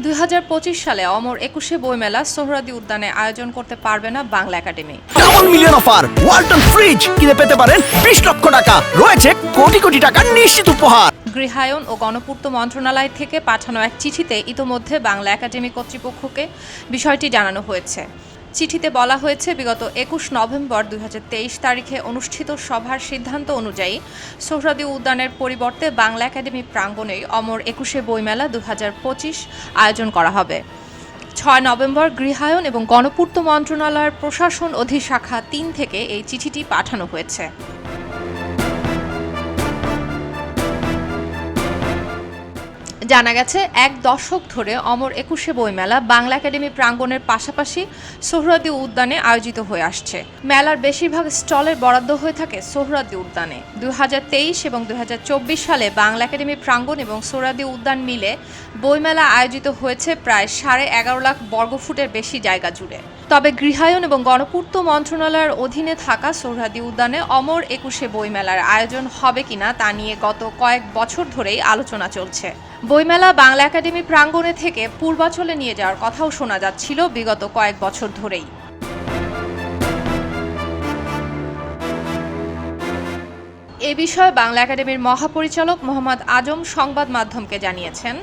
দুই সালে অমর একুশে বইমেলা সোহরাদি উদ্যানে আয়োজন করতে পারবে না Bangla Academy. Double million offer Walton fridge কিনে পেতে পারেন বিশ লক্ষ টাকা। রয়েছে কোটি কোটি টাকার নিশ্চিত উপহার। গৃহায়ন ও গণপূর্ত মন্ত্রণালয় থেকে পাঠানো এক চিঠিতে ইতোমধ্যে বাংলা একাডেমি কর্তৃপক্ষকে বিষয়টি জানানো হয়েছে। চিঠিতে বলা হয়েছে, বিগত একুশ নভেম্বর দুই হাজার তেইশ তারিখে অনুষ্ঠিত সভার সিদ্ধান্ত অনুযায়ী সোহরাদি উদ্যানের পরিবর্তে বাংলা একাডেমি প্রাঙ্গণেই অমর একুশে বইমেলা দু হাজার পঁচিশ আয়োজন করা হবে। ছয় নভেম্বর গৃহায়ন এবং গণপূর্ত মন্ত্রণালয়ের প্রশাসন অধিশাখা তিন থেকে এই চিঠিটি পাঠানো হয়েছে। জানা গেছে, এক দশক ধরে অমর একুশে বইমেলা বাংলা একাডেমি প্রাঙ্গণের পাশাপাশি সোহরাদি উদ্যানে আয়োজিত হয়ে আসছে। মেলার বেশিরভাগ স্টলের বরাদ্দ হয়ে থাকে সোহরাদি উদ্যানে। দুই হাজার তেইশ এবং দুই হাজার চব্বিশ সালে বাংলা একাডেমি প্রাঙ্গণ এবং সোহরাদি উদ্যান মিলে বইমেলা আয়োজিত হয়েছে প্রায় সাড়ে এগারো লাখ বর্গফুটের বেশি জায়গা জুড়ে। তবে গৃহায়ন এবং গণপূর্ত মন্ত্রণালয়ের অধীনে থাকা সোহরাদি উদ্যানে অমর একুশে বইমেলার আয়োজন হবে কিনা তা নিয়ে গত কয়েক বছর ধরেই আলোচনা চলছে। বইমেলা বাংলা একাডেমি প্রাঙ্গণে থেকে পূর্বাচলে নিয়ে যাওয়ার কথাও শোনা যাচ্ছিল বিগত কয়েক বছর ধরেই। এ বিষয়ে বাংলা একাডেমির মহাপরিচালক মোহাম্মদ আজম সংবাদ মাধ্যমকে জানিয়েছেন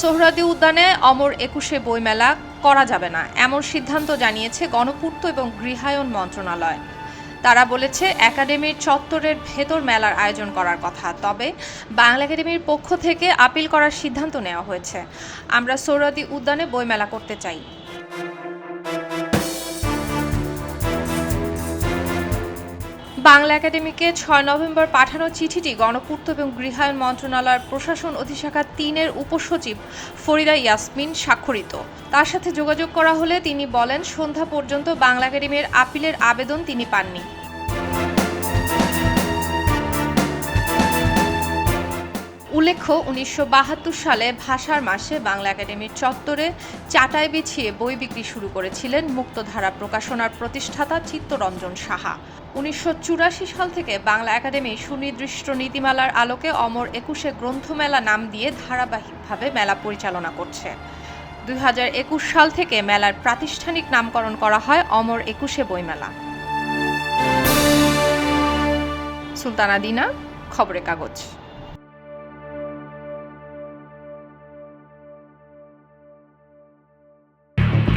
সোহরাদি উদ্যানে অমর একুশে বইমেলা করা যাবে না, এমন সিদ্ধান্ত জানিয়েছে গণপূর্ত এবং গৃহায়ন মন্ত্রণালয়। তারা বলেছে, একাডেমির চত্বরের ভেতর মেলার আয়োজন করার কথা, তবে বাংলা একাডেমির পক্ষ থেকে আপিল করার সিদ্ধান্ত নেওয়া হয়েছে। আমরা সোহরাদি উদ্যানে বইমেলা করতে চাই। বাংলা একাডেমিকে ছয় নভেম্বর পাঠানো চিঠিটি গণপূর্ত এবং গৃহায়ণ মন্ত্রণালয়ের প্রশাসন অধিশাখা তিনের উপসচিব ফরিদা ইয়াসমিন স্বাক্ষরিত। তার সাথে যোগাযোগ করা হলে তিনি বলেন, সন্ধ্যা পর্যন্ত বাংলা একাডেমির আপিলের আবেদন তিনি পাননি। উল্লেখ্য, উনিশশো সালে ভাষার মাসে বাংলা একাডেমির চত্বরে চাটাই বিছিয়ে বই বিক্রি শুরু করেছিলেন মুক্তধারা প্রকাশনার প্রতিষ্ঠাতা চিত্তরঞ্জন সাহা। উনিশশো চুরাশি সাল থেকে বাংলা একাডেমি সুনির্দিষ্ট নীতিমালার আলোকে অমর একুশে গ্রন্থমেলা নাম দিয়ে ধারাবাহিকভাবে মেলা পরিচালনা করছে। দুই হাজার একুশ সাল থেকে মেলার প্রাতিষ্ঠানিক নামকরণ করা হয় অমর একুশে বইমেলা। সুলতানা দিনা, খবরের কাগজ।